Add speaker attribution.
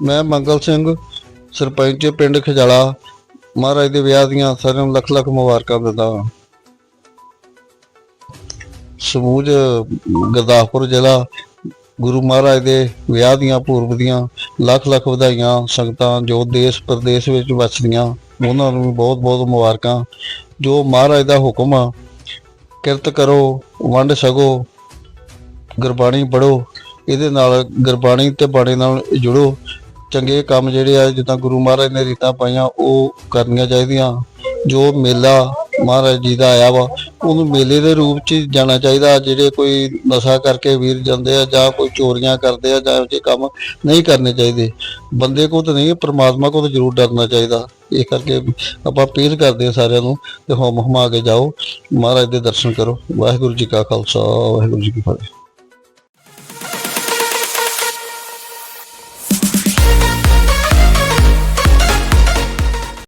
Speaker 1: ਮੈਂ ਮੰਗਲ ਸਿੰਘ, ਸਰਪੰਚ ਪਿੰਡ ਖਜਾਲਾ। ਮਹਾਰਾਜ ਦੇ ਵਿਆਹ ਦੀਆਂ ਸਾਰਿਆਂ ਨੂੰ ਲੱਖ ਲੱਖ ਮੁਬਾਰਕਾਂ ਦਿੰਦਾ ਹਾਂ। ਸਮੂਹ ਗੁਰਦਾਸਪੁਰ ਜ਼ਿਲ੍ਹਾ, ਗੁਰੂ ਮਹਾਰਾਜ ਦੇ ਵਿਆਹ ਦੀਆਂ ਪੂਰਬ ਦੀਆਂ ਲੱਖ ਲੱਖ ਵਧਾਈਆਂ ਸੰਗਤਾਂ ਜੋ ਦੇਸ਼ ਪ੍ਰਦੇਸ਼ ਵਿੱਚ ਵਸਦੀਆਂ, ਉਹਨਾਂ ਨੂੰ ਵੀ ਬਹੁਤ ਬਹੁਤ ਮੁਬਾਰਕਾਂ। ਜੋ ਮਹਾਰਾਜ ਦਾ ਹੁਕਮ ਆ ਕਿਰਤ ਕਰੋ, ਵੰਡ ਛਕੋ ਗੁਰਬਾਣੀ ਪੜੋ ਇਹਦੇ ਨਾਲ ਗੁਰਬਾਣੀ ਤੇ ਬਾਣੀ ਨਾਲ ਜੁੜੋ। ਚੰਗੇ ਕੰਮ ਜਿਹੜੇ ਆ, ਜਿੱਦਾਂ ਗੁਰੂ ਮਹਾਰਾਜ ਨੇ ਰੀਤਾਂ ਪਾਈਆਂ, ਉਹ ਕਰਨੀਆਂ ਚਾਹੀਦੀਆਂ। ਜੋ ਮੇਲਾ ਮਹਾਰਾਜ ਜੀ ਦਾ ਆਇਆ ਵਾ ਉਹਨੂੰ ਮੇਲੇ ਦੇ ਰੂਪ 'ਚ ਜਾਣਾ ਚਾਹੀਦਾ, ਜਿਹੜੇ ਕੋਈ ਨਸ਼ਾ ਕਰਕੇ ਵੀਰ ਜਾਂਦੇ ਆ ਜਾਂ ਕੋਈ ਚੋਰੀਆਂ ਕਰਦੇ ਆ ਜਾਂ ਜੇ ਕੰਮ ਨਹੀਂ ਕਰਨੇ ਚਾਹੀਦੇ। ਬੰਦੇ ਕੋ ਤਾਂ ਨਹੀਂ, ਪਰਮਾਤਮਾ ਕੋ ਤਾਂ ਜ਼ਰੂਰ ਡਰਨਾ ਚਾਹੀਦਾ। ਇਹ ਕਰਕੇ ਆਪਾਂ ਅਪੀਲ ਕਰਦੇ ਆ ਸਾਰਿਆਂ ਨੂੰ ਤੇ ਹਮ ਹਮਾ ਕੇ ਜਾਓ। ਮਹਾਰਾਜ ਦੇ ਦਰਸ਼ਨ ਕਰੋ। ਵਾਹਿਗੁਰੂ ਜੀ ਕਾ ਖਾਲਸਾ, ਵਾਹਿਗੁਰੂ ਜੀ ਕੀ ਫਤਿਹ।